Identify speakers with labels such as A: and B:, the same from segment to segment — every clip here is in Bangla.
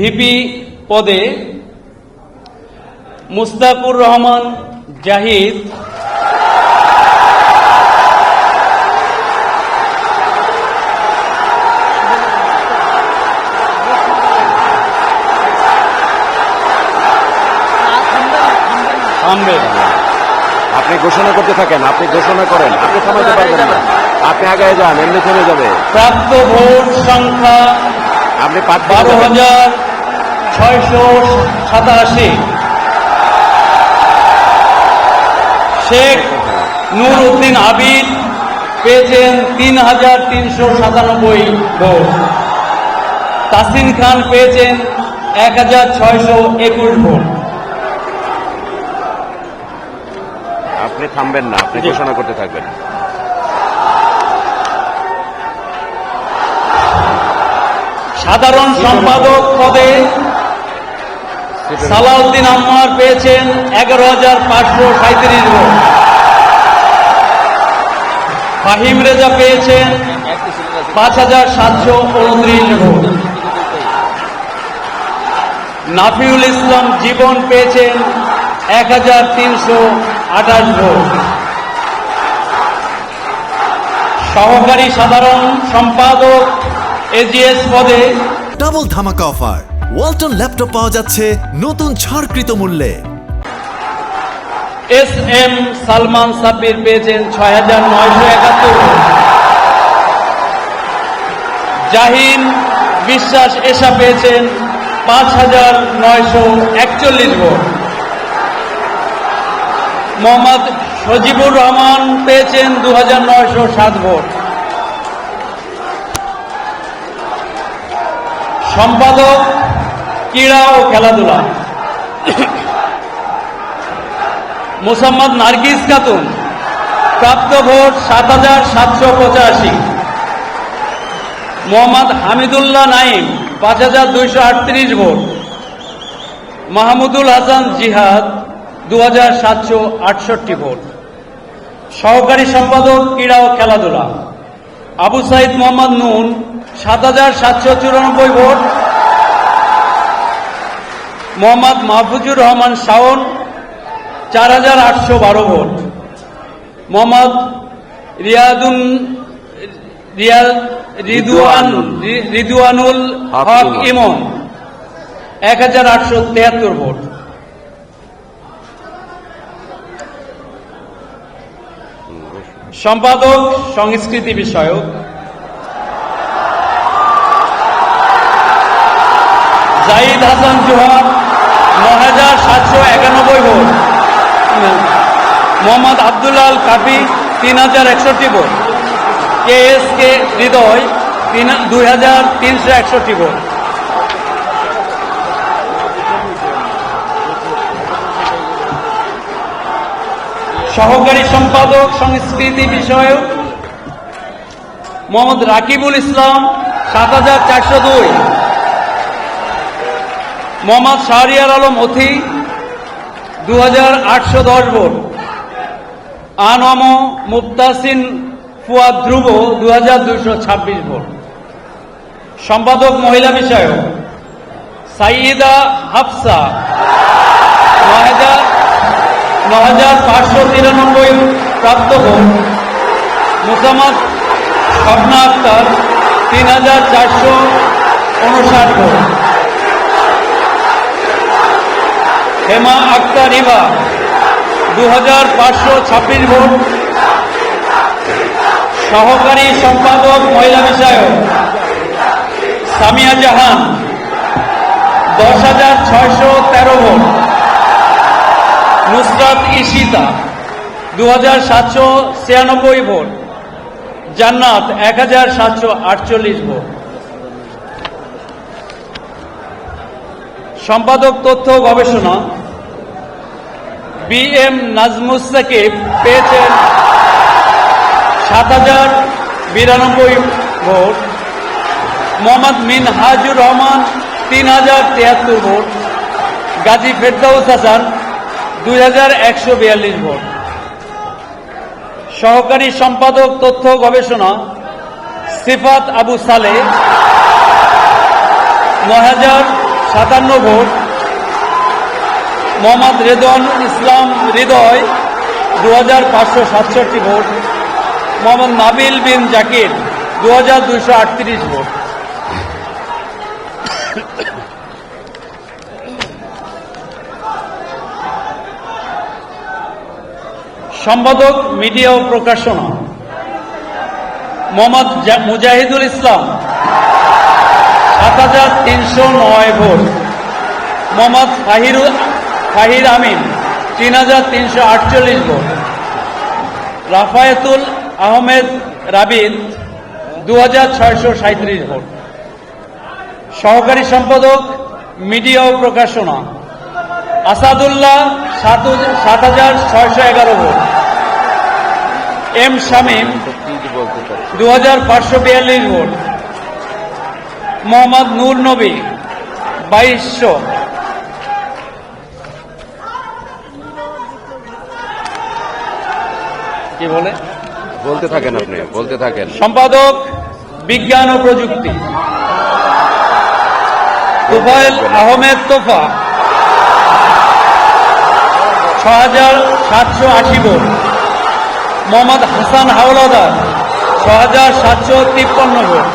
A: ভিপি পদে মুস্তাকুর রহমান জাহিদ।
B: আপনি ঘোষণা করতে থাকেন আপনি ঘোষণা করেন আপনি থামাইতে পারবেন না। আপনি আগে যান এমনি থেমে যাবে।
A: প্রাপ্ত ভোট সংখ্যা
B: আপনি পাঁচ
A: বারো হাজার ছয়শো সাতাশি। শেখ নূর উদ্দিন আবিদ পেয়েছেন তিন হাজার তিনশো সাতানব্বই ভোট। তাসিন খান পেয়েছেন এক হাজার ছয়শো একুশ ভোট।
B: আপনি থামবেন না আপনি ঘোষণা করতে থাকবেন।
A: সাধারণ সম্পাদক পদে সালাউদ্দিন আম্মার পেয়েছেন এগারো হাজার পাঁচশো সাঁত্রিশ ভোট। ফাহিম রেজা পেয়েছেন পাঁচ হাজার সাতশো উনত্রিশ ভোট। নাফিউল ইসলাম জীবন পেয়েছেন এক হাজার তিনশো আঠাশ ভোট। সহকারী সাধারণ সম্পাদক এজিএস পদে
C: ডাবল ধামাকা অফার। ওয়ালটন ল্যাপটপ পাওয়া যাচ্ছে নতুন ছাড়কৃত মূল্যে।
A: এস এম সালমান সাব্বির পেয়েছেন ছয় হাজার নয়শো একাত্তর। জাহিন বিশ্বাস এসা পেয়েছেন পাঁচ হাজার নয়শো একচল্লিশ ভোট মোহাম্মদ সজিবুর রহমান পেয়েছেন দু হাজার নয়শো সাত ভোট সম্পাদক ক্রীড়া ও খেলাধুলা। মোসাম্মদ নার্গিস খাতুন, প্রাপ্ত ভোট সাত হাজার সাতশো পঁচাশি। মোহাম্মদ হামিদুল্লাহ নাইম পাঁচ হাজার দুইশো আটত্রিশ ভোট। মাহমুদুল হাসান জিহাদ, দু হাজার সাতশো আটষট্টি ভোট। সহকারী সম্পাদক ক্রীড়া ও খেলাধুলা। আবু সাইদ মোহাম্মদ নুন, সাত হাজার সাতশো চুরানব্বই ভোট। মোহাম্মদ মাহফুজুর রহমান শাওন চার হাজার আটশো বারো ভোট। মোহাম্মদ রিয়াদুন রিয়াদ রিদুয়ান রিদুয়ানুল
B: হক ইমন।
A: এক হাজার আটশো তেহাত্তর ভোট। সম্পাদক সংস্কৃতি বিষয়ক। জাহিদ হাসান জোহার হাজার সাতশো একানব্বই ভোট। মোহাম্মদ আবদুল্লাল কাফি তিন হাজার একষট্টি ভোট। কে এস কে হৃদয় তিন দুই হাজার তিনশো একষট্টি ভোট। সহকারী সম্পাদক সংস্কৃতি বিষয়ক মোহাম্মদ রাকিবুল ইসলাম সাত হাজার চারশো দুই। মোহাম্মদ শাহরিয়ার আলম অথি দু হাজার আটশো দশ ভোট। আনম মুক্তাসিন ফুয়াদ ধ্রুব দু হাজার দুইশো ছাব্বিশ ভোট। সম্পাদক মহিলা বিষয়ক, সাইয়েদা হাফসা ন হাজার ন হাজার পাঁচশো তিরানব্বই প্রাপ্ত ভোট। মুসাম্মদ স্বপ্না আক্তার তিন হাজার চারশো উনষাট ভোট। হেমা আক্তার ইবা দু হাজার পাঁচশো ছাব্বিশ ভোট। সহকারী সম্পাদক মহিলা বিষয়ক, সামিয়া জাহান, দশ হাজার ছয়শো তেরো ভোট। নুসরাত ইশিতা দু হাজার সাতশো ছিয়ানব্বই ভোট। জান্নাত, এক হাজার সাতশো আটচল্লিশ ভোট। সম্পাদক তথ্য গবেষণা বি এম নাজমুস সাকিব পেয়েছেন সাত হাজার বিরানব্বই ভোট। মোহাম্মদ মিন হাজুর রহমান তিন হাজার তিয়াত্তর ভোট। গাজী ফেরদাউস হাসান দুই হাজার একশো বিয়াল্লিশ ভোট। সহকারী সম্পাদক তথ্য গবেষণা সিফাত আবু সালে নয় হাজার সাতান্ন ভোট। মোহাম্মদ রেদওয়ান ইসলাম হৃদয় দু হাজার পাঁচশো সাতষট্টি ভোট। মোহাম্মদ নাবিল বিন জাকির দু হাজার দুইশো আটত্রিশ ভোট। সম্পাদক, মিডিয়া ও প্রকাশনা। মোহাম্মদ মুজাহিদুল ইসলাম, সাত হাজার তিনশো নয় ভোট। মোহাম্মদ ফাহিরুল ফাহির আমিন, তিন হাজার তিনশো আটচল্লিশ ভোট। রাফায়েতুল আহমেদ রাবিদ দু হাজার ছয়শো সাঁত্রিশ ভোট। সহকারী সম্পাদক, মিডিয়া ও প্রকাশনা, আসাদুল্লাহ সাত হাজার ছয়শো এগারো ভোট। এম শামীম, দু হাজার পাঁচশো বিয়াল্লিশ ভোট। মোহাম্মদ নূর নবী, বাইশশো। কি বলে?
B: বলতে থাকেন আপনি বলতে থাকেন।
A: সম্পাদক বিজ্ঞান ও প্রযুক্তি। তোফায়েল আহমেদ তোফা। ছ হাজার সাতশো আশি ভোট। মোহাম্মদ হাসান হাওলাদার ছ হাজার সাতশো তিপ্পান্ন ভোট।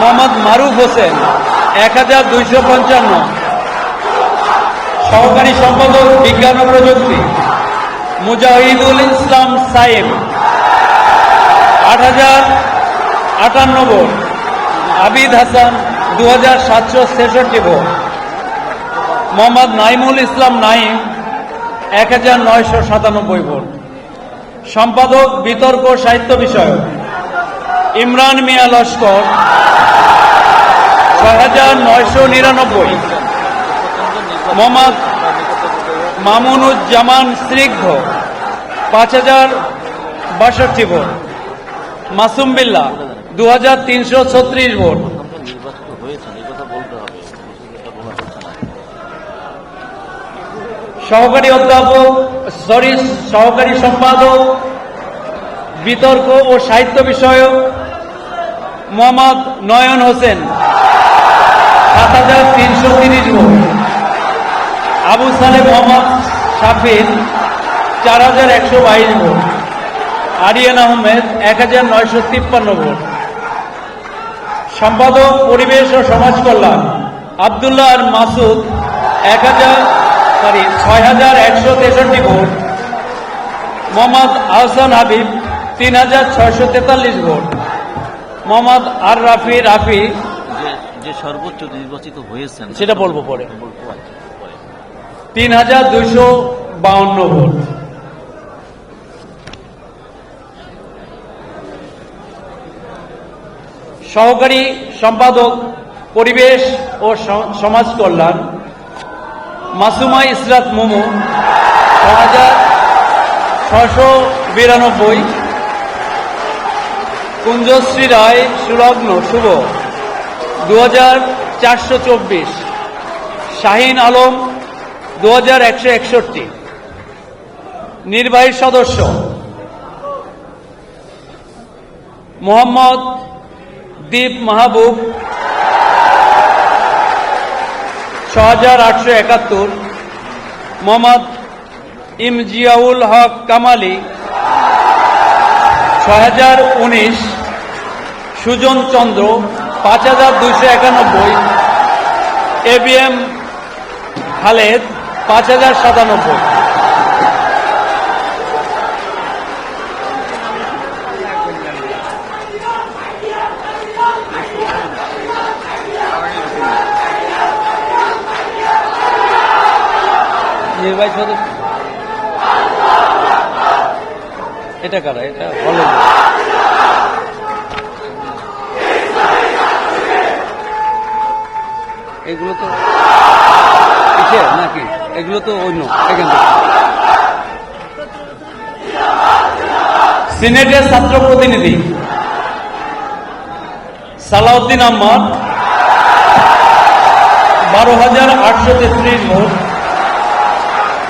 A: মোহাম্মদ মারুফ হোসেন এক হাজার দুইশো পঞ্চান্ন। সহকারী সম্পাদক বিজ্ঞান ও প্রযুক্তি। মুজাহিদুল ইসলাম সাইম আট হাজার আটান্ন ভোট। আবিদ হাসান দু হাজার সাতশো ছেষট্টি ভোট। মোহাম্মদ নাইমুল ইসলাম নাইম, এক হাজার নয়শো সাতানব্বই ভোট। সম্পাদক, বিতর্ক সাহিত্য বিষয়ক। ইমরান মিয়া লস্কর, ছয় হাজার নয়শো নিরানব্বই। মোহাম্মদ মামুনুজ্জামান স্নিগ্ধ পাঁচ হাজার বাষট্টি ভোট। মাসুম বিল্লাহ দু হাজার তিনশো ছত্রিশ ভোট। সহকারী অধ্যাপক সরি সহকারী সম্পাদক, বিতর্ক ও সাহিত্য বিষয়ক, মোহাম্মদ নয়ন হোসেন, সাত হাজার তিনশো তিরিশ ভোট। আবু সালে মোহাম্মদ শাফিন চার হাজার একশো বাইশ ভোট। আরিয়ান আহমেদ এক হাজার নয়শো তিপ্পান্ন ভোট। সম্পাদক পরিবেশ ও সমাজ কল্যাণ আবদুল্লাহ আর মাসুদ এক হাজার সরি ছয় হাজার একশো তেষট্টি ভোট। মোহাম্মদ আহসান হাবিব তিন হাজার ছয়শো তেতাল্লিশ ভোট। মোহাম্মদ আর রাফি রাফি
D: যে সর্বোচ্চ নির্বাচিত হয়েছেন
A: সেটা বলব পরে। তিন হাজার দুইশো বাউন্ন ভোট। সহকারী সম্পাদক, পরিবেশ ও সমাজ কল্যাণ, মাসুমা ইসরাত মোমো ছ হাজার ছশো বিরানব্বই, কুঞ্জশ্রী রায়, সুলগ্ন, শুভ, দু হাজার চারশো চব্বিশ, শাহিন আলম, দু হাজার একশো একষট্টি। নির্বাহী সদস্য, মোহাম্মদ দীপ মাহবুব ছ হাজার আটশো একাত্তর, মোহাম্মদ ইমজিয়াউল হক কামালি ছ হাজার উনিশ, সুজন চন্দ্র, পাঁচ হাজার দুইশো একানব্বই, এ বি এম খালেদ, পাঁচ হাজার সাতানব্বই। নির্বাহী সদস্য এটা কারা? এটা হলেন। এগুলো তো নাকি? এগুলো তো অন্য সিনেটের ছাত্র প্রতিনিধি সালাউদ্দিন আহমদ, বারো হাজার আটশো তেত্রিশ ভোট।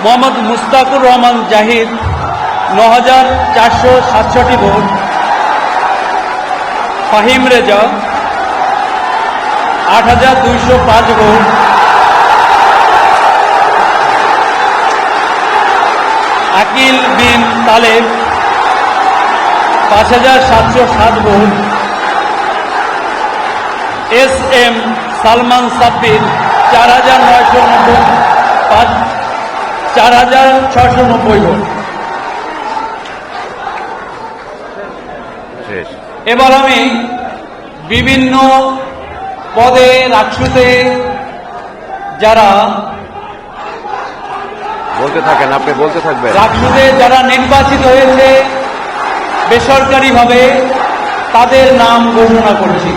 A: মোহাম্মদ মুস্তাকুর রহমান জাহিদ ন হাজার চারশো সাতষট্টি ভোট। ফাহিম রেজা, আট হাজার দুইশো পাঁচ ভোট। আকিল বিন তালেব, পাঁচ হাজার সাতশো সাত vote. S M Salman Sabbir, চার হাজার নয়শো নব্বই। পাঁচ চার হাজার ছশো নব্বই ভোট। এবার আমি বিভিন্ন পদে রাক্ষসে যারা
B: বলতে থাকেন আপনি বলতে থাকবেন।
A: রাক্ষসে যারা নির্বাচিত হয়েছে বেসরকারিভাবে তাদের নাম ঘোষণা করছি।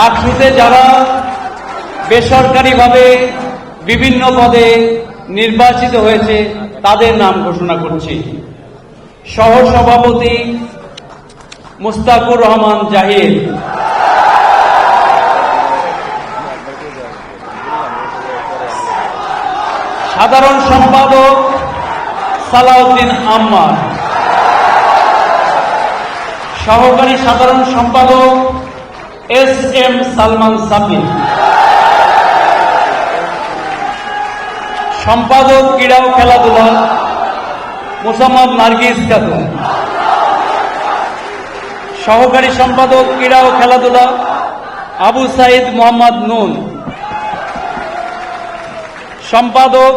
A: রাক্ষসে যারা বেসরকারিভাবে বিভিন্ন পদে নির্বাচিত হয়েছে, তাদের নাম ঘোষণা করছি। সহ সভাপতি মুস্তাকুর রহমান জাহির সাধারণ সম্পাদক সালাউদ্দিন আম্মার। সহকারী সাধারণ সম্পাদক এস এম সালমান সাবির সম্পাদক ক্রীড়া ও খেলাধুলা, মোসাম্মদ নার্গিস খাতুন সহকারী সম্পাদক ক্রীড়া ও খেলাধুলা, আবু সাইদ মোহাম্মদ নুন। সম্পাদক,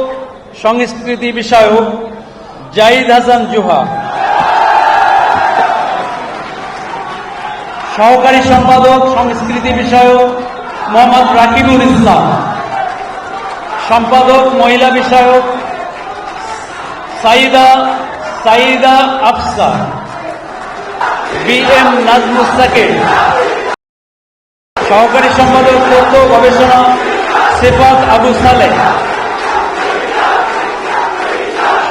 A: সংস্কৃতি বিষয়ক জাহিদ হাসান জুহা। সহকারী সম্পাদক, সংস্কৃতি বিষয়ক মোহাম্মদ রাকিবুল ইসলাম। সম্পাদক, মহিলা বিষয়ক, সাইদা সাইদা আফসা, বি এম নাজমুস্তাকে সহকারী সম্পাদক, তথ্য গবেষণা, সেফাত আবু সালে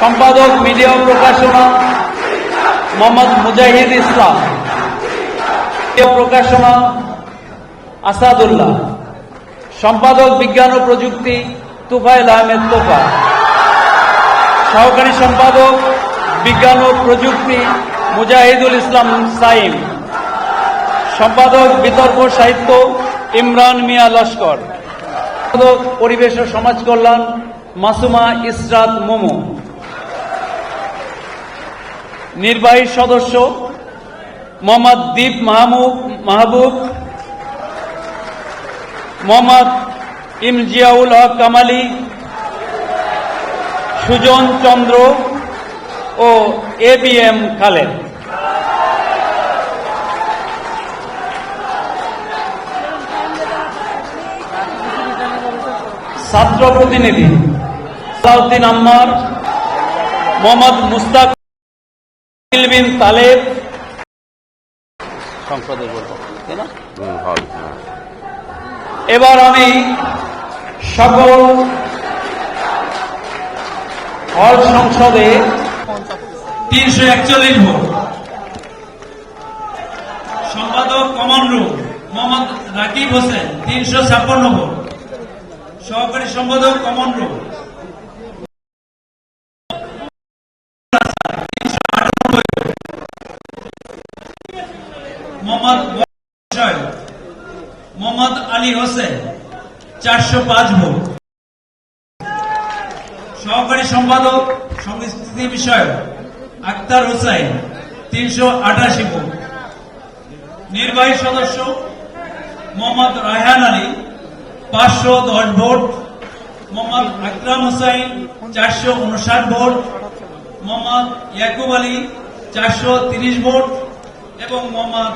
A: সম্পাদক, মিডিয়া প্রকাশনা, মোহাম্মদ মুজাহিদ ইসলাম। প্রকাশনা, আসাদুল্লাহ। সম্পাদক, বিজ্ঞান ও প্রযুক্তি তুফাইল আহমেদ তোফা, সহকারী সম্পাদক, বিজ্ঞান ও প্রযুক্তি মুজাহিদুল ইসলাম সাইম, সম্পাদক বিতর্ক সাহিত্য ইমরান মিয়া লস্কর, সম্পাদক পরিবেশ ও সমাজ কল্যাণ মাসুমা ইসরাত মোমো, নির্বাহী সদস্য মোহাম্মদ দীপ মাহমুদ মাহবুব, মোহাম্মদ ইমজিয়াউল হক কামালি সুজন চন্দ্র ও এ বি এম খালেদ। ছাত্র প্রতিনিধি সালাউদ্দিন আম্মার মোহাম্মদ মুস্তাক বিন তালেব। সংসদে বলব। এবার আমি সকল হল সংসদে তিনশো একচল্লিশ ভোট। সম্পাদক কমন রুম, মোহাম্মদ রাকিব হোসেন, তিনশো ছাপ্পান্ন ভোট। সহকারী সম্পাদক কমন রুম। মোহাম্মদ মোহাম্মদ আলী হোসেন চারশো পাঁচ ভোট। সহকারী সম্পাদক, সংস্কৃতি বিষয়ক, আক্তার হোসেন তিনশো আটাশি ভোট। নির্বাহী সদস্য, মোহাম্মদ রায়হান আলী, পাঁচশো দশ ভোট। মোহাম্মদ আকরাম হোসেন চারশো উনষাট ভোট। মোহাম্মদ ইয়াকুব আলী, চারশো তিরিশ ভোট। এবং মোহাম্মদ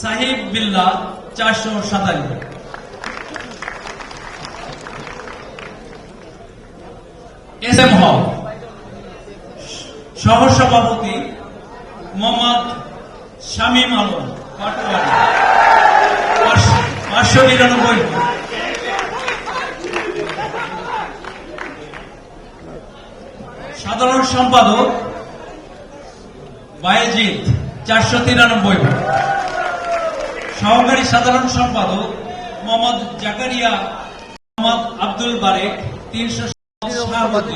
A: সাহিব বিল্লা চারশো সাতাশ ভোট। এস এম হল। সহসভাপতি মোহাম্মদ শামীম আলম, পাটোয়ারি। পাঁচশো নিরানব্বই। সাধারণ সম্পাদক বায়েজিৎ চারশো তিরানব্বই। সহকারী সাধারণ সম্পাদক মোহাম্মদ জাকারিয়া মোহাম্মদ আব্দুল বারেক, তিনশো সভাপতি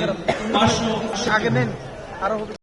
A: পাঁচশো